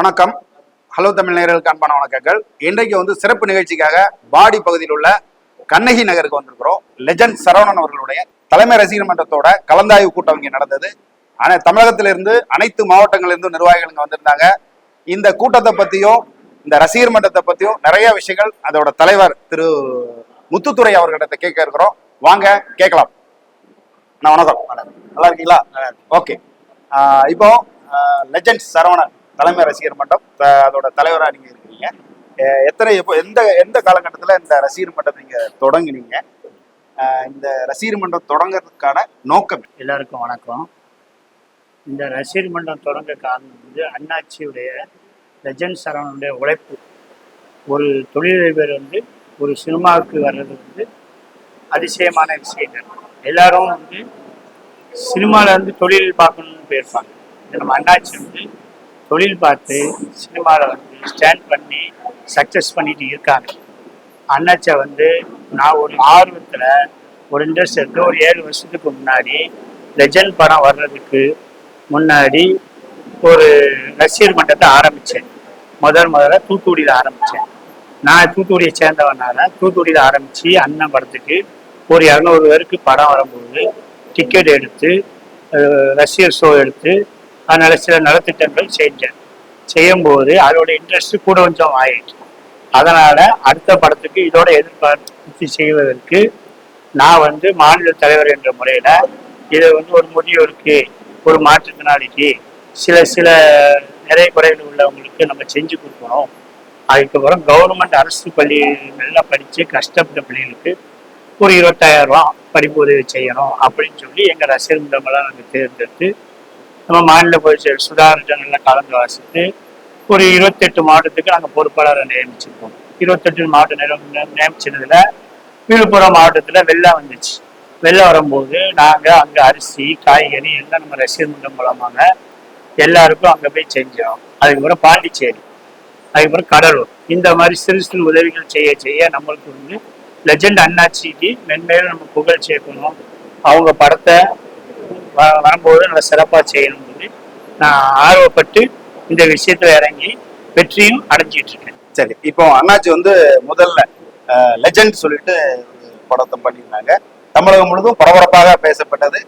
வணக்கம். ஹலோ தமிழ் நேயர்களுக்கு அன்பான வணக்கங்கள். இன்றைக்கு வந்து சிறப்பு நிகழ்ச்சிக்காக பாடி பகுதியில் உள்ள கண்ணகி நகருக்கு வந்திருக்கிறோம். லெஜண்ட் சரவணன் அவர்களுடைய தலைமை ரசிகர் மன்றத்தோட கலந்தாய்வு கூட்டம் இங்கே நடந்தது. ஆனால் தமிழகத்திலிருந்து அனைத்து மாவட்டங்களிலிருந்து நிர்வாகிகள் இங்கே வந்திருந்தாங்க. இந்த கூட்டத்தை பற்றியும் இந்த ரசிகர் மன்றத்தை பற்றியும் நிறைய விஷயங்கள் அதோட தலைவர் திரு முத்துத்துறை அவர்களிடத்தை கேட்க இருக்கிறோம். வாங்க கேட்கலாம். நான் வணக்கம். நல்லா இருக்கீங்களா? ஓகே இப்போ லெஜண்ட் சரவணன். தலைமை ரசிகர் மன்றம் அதோட தலைவராக நீங்க இருக்கீங்க எத்தனை எப்போ எந்த எந்த காலகட்டத்தில் இந்த ரசிகர் மன்றம் நீங்க தொடங்குனீங்க? அஹ் இந்த ரசிகர் மன்றம் தொடங்குறதுக்கான நோக்கம்? எல்லாருக்கும் வணக்கம். இந்த ரசிகர் மன்றம் தொடங்க காரணம் வந்து அண்ணாச்சியுடைய லெஜண்ட் சரவனுடைய உழைப்பு. ஒரு தொழிலதிபர் வந்து ஒரு சினிமாவுக்கு வர்றது வந்து அதிசயமான விஷயங்கள். எல்லாரும் வந்து சினிமாவில் வந்து தொழில் பார்க்கணும்னு போயிருப்பாங்க. நம்ம அண்ணாச்சி வந்து தொழில் பார்த்து சினிமாவில் வந்து ஸ்டாண்ட் பண்ணி சக்ஸஸ் பண்ணிட்டு இருக்காங்க. அண்ணாச்சை வந்து நான் ஒரு ஆர்வத்தில் ஒரு இன்ட்ரெஸ்ட் எடுத்து ஒரு ஏழு வருஷத்துக்கு முன்னாடி லெஜண்ட் படம் வர்றதுக்கு முன்னாடி ஒரு ரசிகர் மன்றத்தை ஆரம்பித்தேன் முதல் முதல்ல தூத்துக்குடியில் ஆரம்பித்தேன் நான் தூத்துக்குடியை சேர்ந்தவனால தூத்துக்குடியில் ஆரம்பித்து அண்ணன் படத்துக்கு ஒரு இரநூறு பேருக்கு படம் வரும்போது டிக்கெட் எடுத்து ரசிகர் ஷோ எடுத்து அதனால சில நலத்திட்டங்கள் செஞ்சேன். செய்யும்போது அதோட இன்ட்ரெஸ்ட் கூட கொஞ்சம் ஆயிடுச்சு. அதனால அடுத்த படத்துக்கு இதோட எதிர்பார்த்து செய்வதற்கு நான் வந்து மாநில தலைவர் என்ற முறையில இதை வந்து ஒரு முதியோருக்கு ஒரு மாற்றுத்திறனாளிக்கு சில சில நிறை குறைகள் உள்ளவங்களுக்கு நம்ம செஞ்சு கொடுக்கணும். அதுக்கப்புறம் கவர்மெண்ட் அரசு பள்ளி நல்லா படித்து கஷ்டப்பட்ட பிள்ளைகளுக்கு ஒரு இருபத்தாயிரம் ரூபா படிப்பு உதவி செய்யணும் அப்படின்னு சொல்லி எங்கள் ரசிகர் மன்றமெல்லாம் நாங்கள் தேர்ந்தெடுத்து நம்ம மாநில பொதுச் செயலர் சுதாகர்கிட்ட கலந்து வாசித்து ஒரு இருபத்தெட்டு மாவட்டத்துக்கு நாங்கள் பொறுப்பாளரை நியமிச்சிருக்கோம். இருபத்தெட்டு மாவட்டம் நியமிச்சதுல விழுப்புரம் மாவட்டத்தில் வெள்ளம் வந்துச்சு. வெள்ளம் வரும்போது நாங்கள் அங்கே அரிசி காய்கறி எல்லாம் நம்ம ரசிகர் மன்றம் மூலமாக எல்லாருக்கும் அங்கே போய் செஞ்சோம் அதுக்கப்புறம் பாண்டிச்சேரி அதுக்கப்புறம் கடலூர். இந்த மாதிரி சிறு சிறு உதவிகள் செய்ய செய்ய நம்மளுக்கு வந்து லெஜண்ட் அண்ணாச்சிக்கு மென்மேலும் நம்ம புகழ் சேர்க்கணும். அவங்க படத்தை வரும்போது நல்லா சிறப்பாக செய்யணும் சொல்லி நான் ஆர்வப்பட்டு இந்த விஷயத்துல இறங்கி வெற்றியும் அடைஞ்சிட்டு இருக்கேன். சரி இப்போ அண்ணாச்சி வந்து முதல்ல லெஜண்ட் சொல்லிட்டு படத்தை பண்ணியிருந்தாங்க. தமிழகம் முழுதும் பரபரப்பாக பேசப்பட்டது.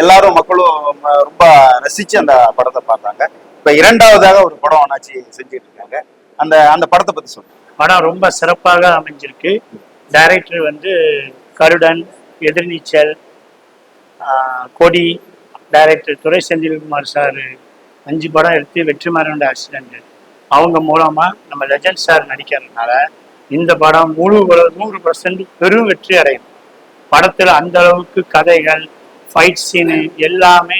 எல்லாரும் மக்களும் ரொம்ப ரசிச்சு அந்த படத்தை பார்த்தாங்க. இப்ப இரண்டாவதாக ஒரு படம் அண்ணாச்சி செஞ்சுட்டு இருக்காங்க. அந்த அந்த படத்தை பத்தி சொல்லுங்க. படம் ரொம்ப சிறப்பாக அமைஞ்சிருக்கு. டைரக்டர் வந்து கருடன் எதிர்நீச்சல் கொடி டைரக்டர் துரை செந்தில்குமார் சார் அஞ்சு படம் எடுத்து வெற்றிமாறனோட ஆக்சிடென்ட் அவங்க மூலமாக நம்ம லெஜண்ட் சார் நடிக்கிறதுனால இந்த படம் முழு நூறு பர்சன்ட் பெரும் வெற்றி அடையும். படத்தில் அந்த அளவுக்கு கதைகள் ஃபைட் சீனு எல்லாமே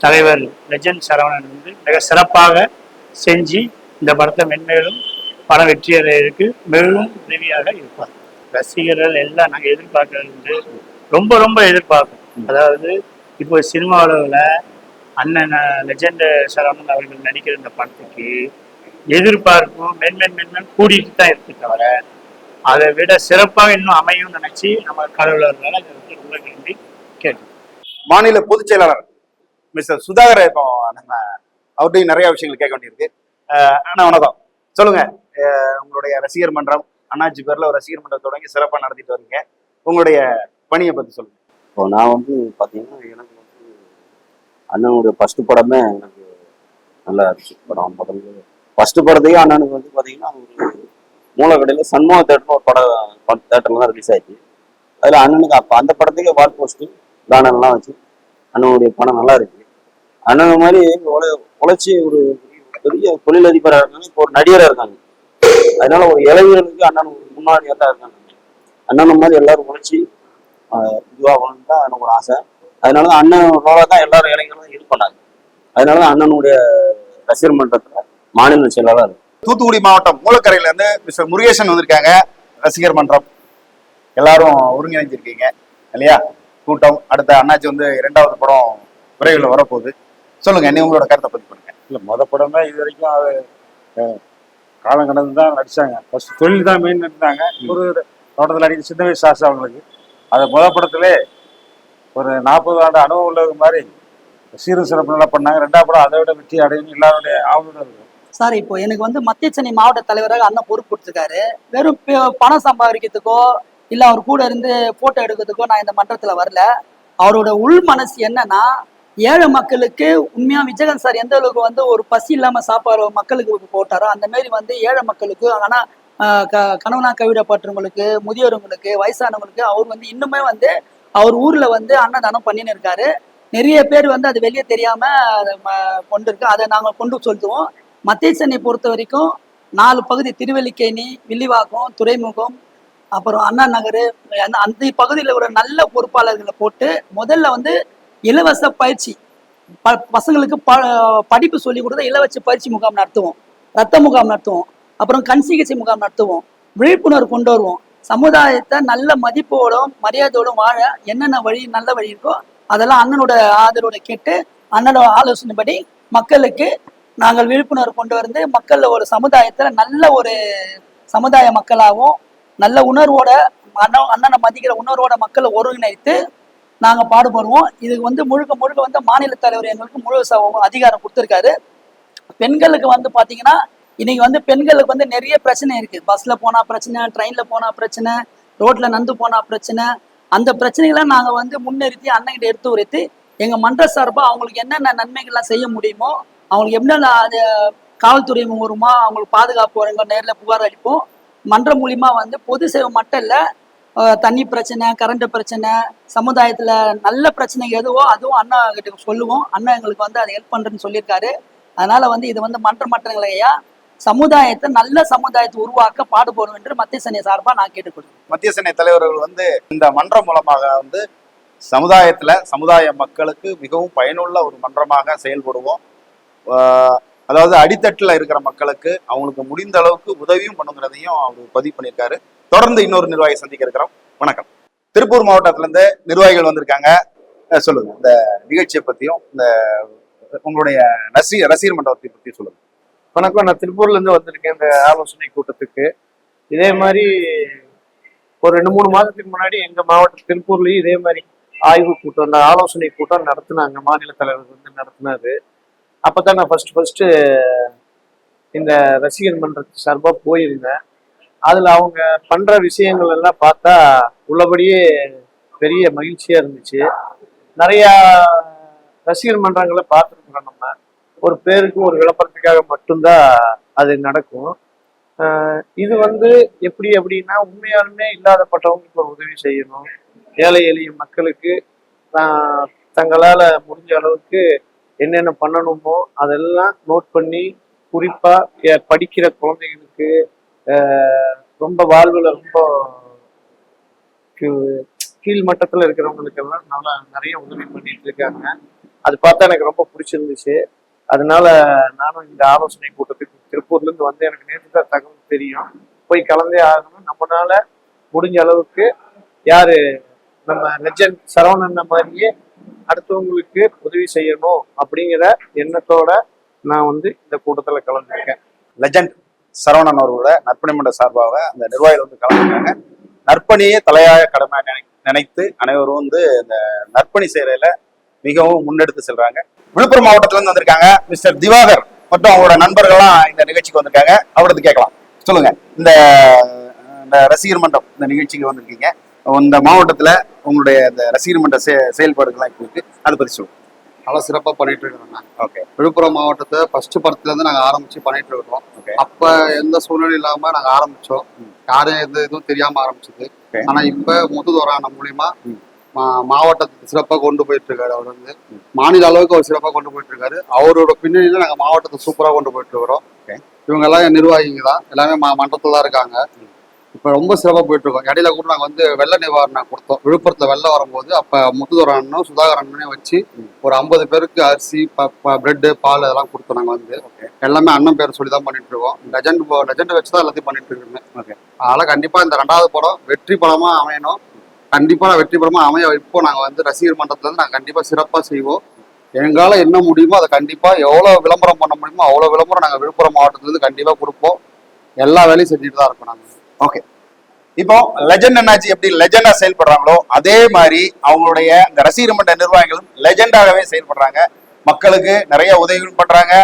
தலைவர் லெஜண்ட் சரவணன் வந்து மிக சிறப்பாக செஞ்சு இந்த படத்தை மென்மேலும் படம் வெற்றி அடையிறதுக்கு மிகவும் உதவியாக இருப்பார். ரசிகர்கள் எல்லாம் நாங்கள் எதிர்பார்க்கறது வந்து ரொம்ப ரொம்ப எதிர்பார்ப்போம். அதாவது இப்போ சினிமா அளவில் அண்ணன் லெஜண்ட் சரவணன் அவர்கள் நடிக்கிற இந்த படத்துக்கு எதிர்பார்ப்பும் மென்மென் மென்மென் கூடிட்டு தான் இருக்கு தவிர அதை விட சிறப்பாக இன்னும் அமையும் நினைச்சு நம்ம கடவுளர்களால் அதை வந்து ரொம்ப விரும்பி கேட்டோம். மாநில பொதுச் செயலாளர் மிஸ்டர் சுதாகர் இப்போ நம்ம அவர்கிட்டையும் நிறைய விஷயங்கள் கேட்க வேண்டியிருக்கு. அண்ணா வணக்கம். சொல்லுங்க. உங்களுடைய ரசிகர் மன்றம் அண்ணாச்சி பேர்ல ஒரு ரசிகர் மன்றம் தொடங்கி சிறப்பாக நடத்திட்டு வரீங்க. உங்களுடைய பணியை பத்தி சொல்லுங்க. இப்போ நான் வந்து பார்த்தீங்கன்னா எனக்கு வந்து அண்ணனுடைய ஃபர்ஸ்ட் படமே எனக்கு நல்லா இருந்துச்சு. படம் முதல்ல ஃபர்ஸ்ட் படத்தையும் அண்ணனுக்கு வந்து பார்த்தீங்கன்னா ஒரு மூலக்கடையில் சண்முக தேட்டர்னு ஒரு படம் தேட்டர்ல தான் ரிலீஸ் ஆயிடுச்சு. அதில் அண்ணனுக்கு அப்போ அந்த படத்துக்கே வால் போஸ்ட்டு பேனர்லாம் வச்சு அண்ணனுடைய படம் நல்லா இருக்கு. அண்ணன் மாதிரி உழை உழைச்சி ஒரு பெரிய தொழிலதிபராக இருக்காங்க இப்போ ஒரு நடிகராக இருக்காங்க. அதனால ஒரு இளைஞர்களுக்கு அண்ணன் முன்னாடி முன்னாடியாக தான் இருக்காங்க. அண்ணன் மாதிரி எல்லாரும் உழைச்சி இதுவாகணும்னு தான் எனக்கு ஒரு ஆசை. அதனால தான் அண்ணனோட தான் எல்லாரும் இளைஞர்களும் இது பண்ணாங்க. அதனால தான் அண்ணனுடைய ரசிகர் மன்றத்தில் மாநில செயலாளர் தூத்துக்குடி மாவட்டம் மூலக்கரையில இருந்து மிஸ்டர் முருகேசன் வந்திருக்காங்க. ரசிகர் மன்றம். எல்லாரும் ஒருங்கிணைஞ்சிருக்கீங்க இல்லையா? கூட்டம் அடுத்த அண்ணாச்சி வந்து இரண்டாவது படம் விரைவில் வரப்போகுது. சொல்லுங்க நீ உங்களோட கருத்தை பத்தி பண்ணுங்க இல்லை மொத படமே இது வரைக்கும் அது அஹ், காலம் கடந்து தான் நடிச்சாங்க. ஃபர்ஸ்ட் தொழில் தான் மெயின் இருந்தாங்க. ஒரு தோட்டத்தில் அடிக்க சின்ன வயசு ஆசை அவங்களுக்கு. அதை முத படத்திலே ஒரு நாற்பது ஆண்டு அனுபவம் உள்ளது மாதிரி சீரும் சிறப்பு நல்லா பண்ணாங்க. ரெண்டாவது படம் அதை விட வெற்றி அடையும் எல்லாருடைய ஆவலோட இருக்கும். சார் இப்போ எனக்கு வந்து மத்திய சென்னை மாவட்ட தலைவராக அண்ணன் பொறுப்பு கொடுத்துருக்காரு. வெறும் பணம் சம்பாதிக்கிறதுக்கோ இல்லை அவர் கூட இருந்து போட்டோ எடுக்கிறதுக்கோ நான் இந்த மன்றத்தில் வரல. அவரோட உள் மனசு என்னன்னா ஏழை மக்களுக்கு உண்மையா விஜயகாந்த் சார் எந்த அளவுக்கு வந்து ஒரு பசி இல்லாம சாப்பாடு மக்களுக்கு போட்டாரோ அந்த மாதிரி வந்து ஏழை மக்களுக்கு ஆனா க கணவனா கைவிடப்பட்டவங்களுக்கு முதியோர்களுக்கு வயசானவங்களுக்கு அவர் வந்து இன்னுமே வந்து அவர் ஊர்ல வந்து அன்னதானம் பண்ணின்னு இருக்காரு. நிறைய பேர் வந்து அது வெளியே தெரியாம அதை கொண்டு இருக்கு அதை நாங்கள் கொண்டு செலுத்துவோம் மத்திய சென்னை பொறுத்த வரைக்கும் நாலு பகுதி திருவல்லிக்கேணி வில்லிவாக்கம் துறைமுகம் அப்புறம் அண்ணா நகர் அந்த அந்த பகுதியில் ஒரு நல்ல பொறுப்பாளர்களை போட்டு முதல்ல வந்து இலவச பயிற்சி ப பசங்களுக்கு ப படிப்பு சொல்லி கொடுத்தா இலவச பயிற்சி முகாம் நடத்துவோம். ரத்த முகாம் நடத்துவோம். அப்புறம் கண் சிகிச்சை முகாம் நடத்துவோம். விழிப்புணர்வு கொண்டு வருவோம். சமுதாயத்தை நல்ல மதிப்போடும் மரியாதையோடும் வாழ என்னென்ன வழி நல்ல வழி இருக்கோ அதெல்லாம் அண்ணனோட ஆதரவோட கேட்டு அண்ணனோட ஆலோசனைப்படி மக்களுக்கு நாங்கள் விழிப்புணர்வு கொண்டு வந்து மக்கள் ஒரு சமுதாயத்தில் நல்ல ஒரு சமுதாய மக்களாகவும் நல்ல உணர்வோட அண்ணன் அண்ணனை மதிக்கிற உணர்வோட மக்களை ஒருங்கிணைத்து நாங்கள் பாடுபடுவோம். இதுக்கு வந்து முழுக்க முழுக்க வந்து மாநில தலைவர் எங்களுக்கு முழு அதிகாரம் கொடுத்துருக்காரு. பெண்களுக்கு வந்து பார்த்தீங்கன்னா இன்னைக்கு வந்து பெண்களுக்கு வந்து நிறைய பிரச்சனை இருக்கு. பஸ்ல போனா பிரச்சனை ட்ரெயின்ல போனா பிரச்சனை ரோட்ல நந்து போனா பிரச்சனை. அந்த பிரச்சனைகளை நாங்க வந்து முன்னிறுத்தி அண்ணன்கிட்ட எடுத்து உரைத்து எங்க மன்ற சார்பா அவங்களுக்கு என்னென்ன நன்மைகள்லாம் செய்ய முடியுமோ அவங்களுக்கு என்னென்ன அது காவல்துறை மூலமா அவங்களுக்கு பாதுகாப்பு வழங்க நேரில் புகார் அளிப்போம். மன்றம் மூலியமா வந்து பொது சேவை மட்டும் இல்ல தண்ணி பிரச்சனை கரண்ட் பிரச்சனை சமுதாயத்துல நல்ல பிரச்சனை எதுவோ அதுவும் அண்ணா கிட்ட சொல்லுவோம். அண்ணா எங்களுக்கு வந்து அதை ஹெல்ப் பண்றேன்னு சொல்லியிருக்காரு. அதனால வந்து இது வந்து மன்ற மற்றங்களையா சமுதாயத்தை நல்ல சமுதாயத்தை உருவாக்க பாடுபடும் என்று மத்திய சென்னை சார்பா நான் கேட்டுக்கொள்கிறேன். மத்திய சென்னை தலைவர்கள் வந்து இந்த மன்றம் மூலமாக வந்து சமுதாயத்துல சமுதாய மக்களுக்கு மிகவும் பயனுள்ள ஒரு மன்றமாக செயல்படுவோம். ஆஹ் அதாவது அடித்தட்டுல இருக்கிற மக்களுக்கு அவங்களுக்கு முடிந்த அளவுக்கு உதவியும் பண்ணுங்கிறதையும் அவர் பதிவு பண்ணியிருக்காரு. தொடர்ந்து இன்னொரு நிர்வாகி சந்திக்க இருக்கிறோம். வணக்கம். திருப்பூர் மாவட்டத்துல இருந்து நிர்வாகிகள் வந்திருக்காங்க. சொல்லுங்க. இந்த நிகழ்ச்சியை பற்றியும் இந்த உங்களுடைய ரசி ரசிகர் மண்டபத்தை பத்தி சொல்லுங்க. வணக்கம். நான் திருப்பூர்லேருந்து வந்திருக்கேன். இந்த ஆலோசனை கூட்டத்துக்கு. இதே மாதிரி ஒரு ரெண்டு மூணு மாதத்துக்கு முன்னாடி எங்கள் மாவட்டம் திருப்பூர்லேயும் இதே மாதிரி ஆய்வு கூட்டம் அந்த ஆலோசனை கூட்டம் நடத்தினாங்க. மாநில தலைவர் வந்து நடத்தினாரு. அப்பதான் நான் ஃபஸ்ட்டு ஃபஸ்ட்டு இந்த ரசிகர் மன்றத்து சார்பாக போயிருந்தேன். அதில் அவங்க பண்ணுற விஷயங்கள் எல்லாம் பார்த்தா உள்ளபடியே பெரிய மகிழ்ச்சியாக இருந்துச்சு. நிறையா ரசிகர் மன்றங்களை பார்த்துருக்குறோம் நம்ம. ஒரு பேருக்கும் ஒரு விளம்பரத்துக்காக மட்டும்தான் அது நடக்கும். ஆஹ் இது வந்து எப்படி அப்படின்னா உண்மையாலுமே இல்லாதப்பட்டவங்களுக்கு ஒரு உதவி செய்யணும். ஏழை எளிய மக்களுக்கு ஆஹ் தங்களால முடிஞ்ச அளவுக்கு என்னென்ன பண்ணணுமோ அதெல்லாம் நோட் பண்ணி குறிப்பாக படிக்கிற குழந்தைகளுக்கு ஆஹ் ரொம்ப வாழ்வில் ரொம்ப கீழ்- கீழ் மட்டத்துல இருக்கிறவங்களுக்கு எல்லாம் நல்லா நிறைய உதவி பண்ணிட்டு இருக்காங்க. அது பார்த்தா எனக்கு ரொம்ப பிடிச்சிருந்துச்சு. அதனால நானும் இந்த ஆலோசனை கூட்டத்துக்கு திருப்பூர்ல இருந்து வந்து எனக்கு நேற்று தான் தகவல் தெரியும். போய் கலந்தே ஆகணும். நம்மளால முடிஞ்ச அளவுக்கு யாரு நம்ம லெஜண்ட் சரவணன் மாதிரியே அடுத்தவங்களுக்கு உதவி செய்யணும் அப்படிங்கிற எண்ணத்தோட நான் வந்து இந்த கூட்டத்தில் கலந்துருக்கேன். லெஜண்ட் சரவணன் அவர்களோட நற்பணி மன்ற சார்பாக அந்த நிர்வாகிகள் வந்து கலந்துருக்காங்க. நற்பணியே தலையாய கடமை நினை- நினைத்து அனைவரும் வந்து இந்த நற்பணி சேவையில மிகவும் முன்னெடுத்து செல்றாங்க. விழுப்புரம் மாவட்டத்துல இருந்து வந்திருக்காங்க மிஸ்டர் திவாகர் மற்றும் அவங்களோட நண்பர்கள்லாம் இந்த நிகழ்ச்சிக்கு வந்திருக்காங்க. அவரது கேட்கலாம். சொல்லுங்க. இந்த இந்த ரசிகர் மன்றம் இந்த நிகழ்ச்சிக்கு வந்திருக்கீங்க. இந்த மாவட்டத்துல உங்களுடைய இந்த ரசிகர் மன்ற செயல்பாடுகள்லாம் எப்படி இருக்கு? அதை பத்தி சொல்லுங்க. நல்லா சிறப்பாக பண்ணிட்டு இருக்கிறோம் ஓகே. விழுப்புரம் மாவட்டத்தை ஃபர்ஸ்ட் படத்துல இருந்து நாங்கள் ஆரம்பிச்சு பண்ணிட்டு இருக்கிறோம். அப்ப எந்த சூழ்நிலை இல்லாம நாங்க ஆரம்பிச்சோம். யாரும் எந்த இதுவும் தெரியாம ஆரம்பிச்சது. Okay. ஆனா இப்ப முத்துதோரான மூலியமா மாவட்டத்துக்கு சிறப்பாக கொண்டு போயிட்டு இருக்காரு அவர் வந்து. மாநில அளவுக்கு அவர் சிறப்பாக கொண்டு போயிட்டு இருக்காரு அவரோட பின்னணியில நாங்க மாவட்டத்தை சூப்பரா கொண்டு போயிட்டு இருக்கிறோம். இவங்க எல்லாம் நிர்வாகிங்க தான். எல்லாமே மன்றத்துல தான் இருக்காங்க. இப்ப ரொம்ப சிறப்பா போயிட்டு இருக்கோம் இடையில கூட நாங்க வந்து வெள்ள நிவாரணம் கொடுத்தோம். விழுப்புரத்துல வெள்ளம் வரும்போது அப்ப முத்துதோரானும் சுதாகரனும் வச்சு ஒரு ஐம்பது பேருக்கு அரிசி பிரெட் பால் அதெல்லாம் கொடுத்தோம் நாங்க வந்து. எல்லாமே அண்ணன் பேர் சொல்லி தான் பண்ணிட்டு இருக்கோம் லெஜண்ட் லெஜண்ட் வச்சு தான் எல்லாத்தையும் பண்ணிட்டு இருக்கோமே. அதனால கண்டிப்பா இந்த ரெண்டாவது படம் வெற்றி படமா அமையணும். கண்டிப்பா வெற்றிபரமா அமைய இப்போ நாங்க வந்து ரசிகர் மன்றத்துல இருந்து நாங்க கண்டிப்பா சிறப்பா செய்வோம். எங்களால என்ன முடியுமோ அதை கண்டிப்பா எவ்வளவு விளம்பரம் பண்ண முடியுமோ அவ்வளவு விளம்பரம் நாங்க விழுப்புரம் மாவட்டத்துல இருந்து கண்டிப்பா கொடுப்போம். எல்லா வேலையும் செஞ்சுட்டு தான் இருக்கோம் நாங்க. ஓகே இப்போ லெஜண்ட் என்னாச்சு? எப்படி லெஜெண்டா செயல்படுறாங்களோ அதே மாதிரி அவங்களுடைய இந்த ரசிகர் மன்ற நிர்வாகிகளும் லெஜெண்டாகவே செயல்படுறாங்க. மக்களுக்கு நிறைய உதவிகளும் பண்றாங்க.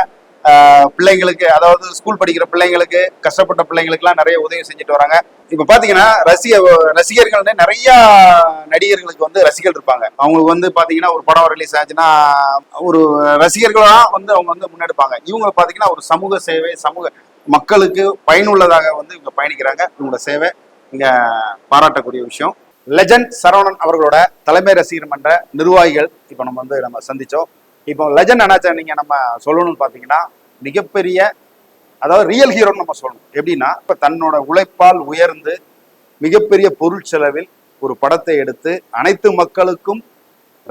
பிள்ளைங்களுக்கு அதாவது ஸ்கூல் படிக்கிற பிள்ளைங்களுக்கு கஷ்டப்பட்ட பிள்ளைங்களுக்குலாம் நிறைய உதவி செஞ்சுட்டு வராங்க. இப்ப பாத்தீங்கன்னா ரசிக ரசிகர்கள் நிறைய நடிகர்களுக்கு வந்து ரசிகர்கள் இருப்பாங்க. அவங்களுக்கு வந்து பாத்தீங்கன்னா ஒரு படம் ரிலீஸ் ஆச்சுன்னா ஒரு ரசிகர்களா வந்து அவங்க வந்து முன்னெடுப்பாங்க. இவங்க பாத்தீங்கன்னா ஒரு சமூக சேவை சமூக மக்களுக்கு பயனுள்ளதாக வந்து இவங்க பயணிக்கிறாங்க. இவங்களோட சேவை இங்க பாராட்டக்கூடிய விஷயம். லெஜண்ட் சரவணன் அவர்களோட தலைமை ரசிகர் மன்ற நிர்வாகிகள் இப்போ நம்ம வந்து நம்ம சந்திச்சோம். இப்போ லெஜண்ட் அண்ணாச்சா நீங்கள் நம்ம சொல்லணும்னு பார்த்தீங்கன்னா மிகப்பெரிய அதாவது ரியல் ஹீரோன்னு நம்ம சொல்லணும். எப்படின்னா இப்போ தன்னோட உழைப்பால் உயர்ந்து மிகப்பெரிய பொருட்செலவில் ஒரு படத்தை எடுத்து அனைத்து மக்களுக்கும்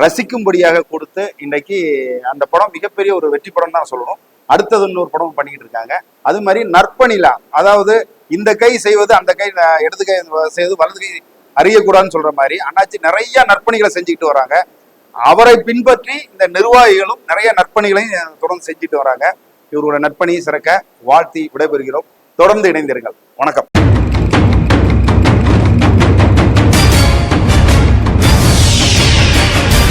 ரசிக்கும்படியாக கொடுத்து இன்னைக்கு அந்த படம் மிகப்பெரிய ஒரு வெற்றி படம் தான் சொல்லணும். அடுத்தது இன்னொரு படம் பண்ணிக்கிட்டு இருக்காங்க. அது மாதிரி நற்பணிலா அதாவது இந்த கை செய்வது அந்த கை இடது கை செய்வது வலது கை அறியக்கூடாதுன்னு சொல்ற மாதிரி அண்ணாச்சி நிறைய நற்பணிகளை செஞ்சுக்கிட்டு வராங்க. அவரை பின்பற்றி இந்த நிர்வாகிகளும் நிறைய நற்பணிகளையும் தொடர்ந்து செஞ்சுட்டு வராங்க. இவரோட நற்பணியை சிறக்க வாழ்த்தி விடைபெறுகிறோம். தொடர்ந்து இணைந்திருங்கள். வணக்கம்.